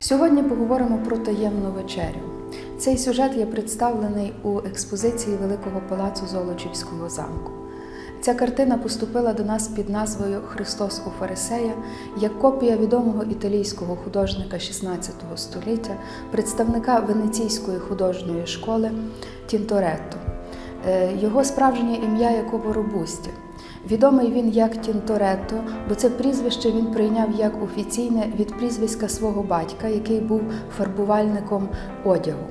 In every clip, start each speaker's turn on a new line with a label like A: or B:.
A: Сьогодні поговоримо про таємну вечерю. Цей сюжет є представлений у експозиції Великого палацу Золочівського замку. Ця картина поступила до нас під назвою Христос у Фарисея як копія відомого італійського художника XVI століття, представника Венеційської художньої школи Тінторетто. Е, Його справжнє ім'я Якобо Робусті. Відомий він як Тінторетто, бо це прізвище він прийняв як офіційне від прізвиська свого батька, який був фарбувальником одягу.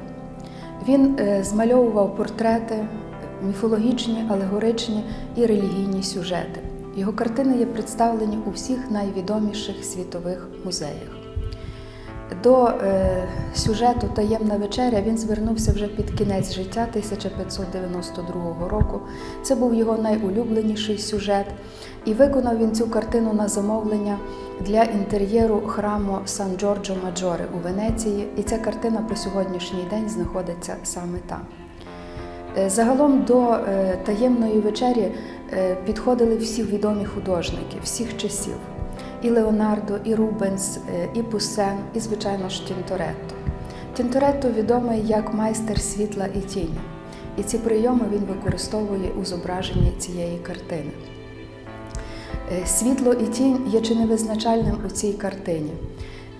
A: Він е, змальовував портрети, міфологічні, алегоричні і релігійні сюжети. Його картини є представлені у всіх найвідоміших світових музеях. До е, сюжету Таємна вечеря він звернувся вже під кінець життя 1592 року. Це був його найулюбленіший сюжет, і виконав він цю картину на замовлення для інтер'єру храму Сан Джорджо Маджоре у Венеції. І ця картина по сьогоднішній день знаходиться саме там. Е, Загалом до е, таємної вечері е, підходили всі відомі художники всіх часів: і Леонардо, і Рубенс, е, і Пуссен, і, звичайно ж, Тінторетто. Тінторетто відомий як майстер світла і тіні, і ці прийоми він використовує у зображенні цієї картини. Е, Світло і тінь є чи не визначальним у цій картині.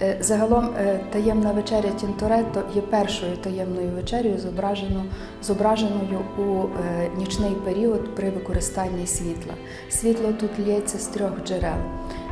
A: Е, Загалом таємна вечеря Тінторетто є першою таємною зображено- зображеною у нічний період при використанні світла. Світло тут лється з трьох джерел.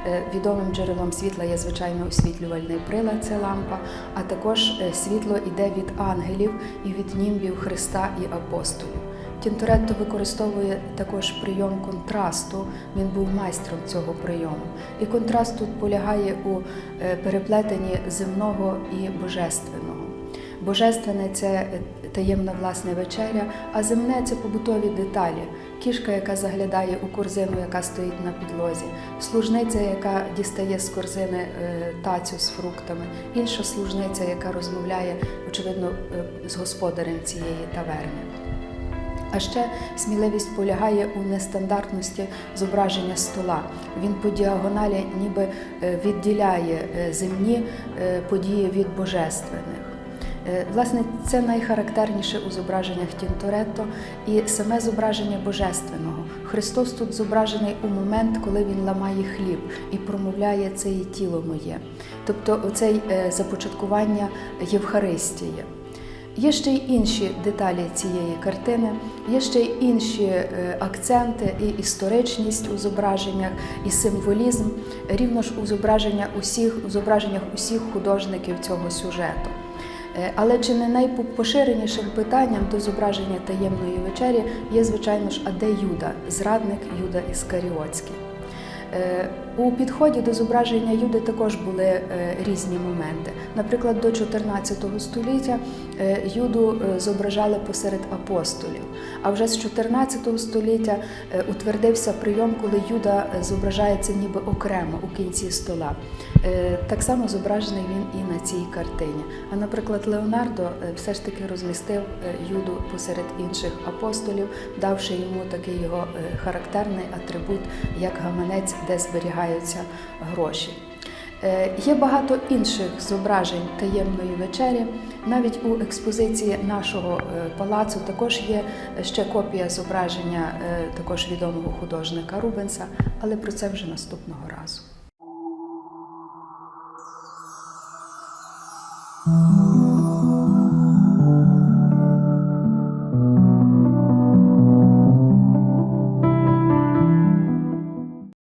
A: Е, Відомим джерелом світла є звичайно освітлювальний прилад, це лампа, а також е, світло йде від ангелів і від німбів Христа і апостолів. Тінторетто використовує також прийом контрасту. Він був майстром цього прийому. І контраст тут полягає у е, переплетенні земного і божественного. Божественне це таємна власне вечеря, а земне це побутові деталі. Кішка, яка заглядає у корзину, яка стоїть на підлозі, служниця, яка дістає з корзини е, тацю з фруктами, інша служниця, яка розмовляє, очевидно, е, з господарем цієї таверни. А ще сміливість полягає у нестандартності зображення стола. Він по діагоналі ніби е, відділяє земні події від божественних. Е, Власне, це найхарактерніше у зображеннях Тінторетто і саме зображення божественного. Христос тут зображений у момент, коли він ламає хліб і промовляє це є тіло моє. Тобто, оцей е, започаткування Євхаристії. Є ще й інші деталі цієї картини, є ще й інші е, акценти і історичність у зображеннях, і символізм, рівно ж у зображення усіх, у зображеннях усіх художників цього сюжету. Е, Але чи не найпоширенішим питанням до зображення таємної вечері є, звичайно ж, а де Юда, зрадник Юда Іскаріотський. Е, У підході до зображення Юди також були е, різні моменти. Наприклад, до 14 століття Юду зображали посеред апостолів. А вже з 14 століття утвердився прийом, коли Юда зображається ніби окремо у кінці стола. Е, Так само зображений він і на цій картині. А наприклад, Леонардо е, все ж таки розмістив е, Юду посеред інших апостолів, давши йому такий його характерний атрибут, як гаманець, де зберігаються гроші. Є багато інших зображень таємної вечері. Навіть у експозиції нашого палацу також є ще копія зображення також відомого художника Рубенса, але про це вже наступного разу.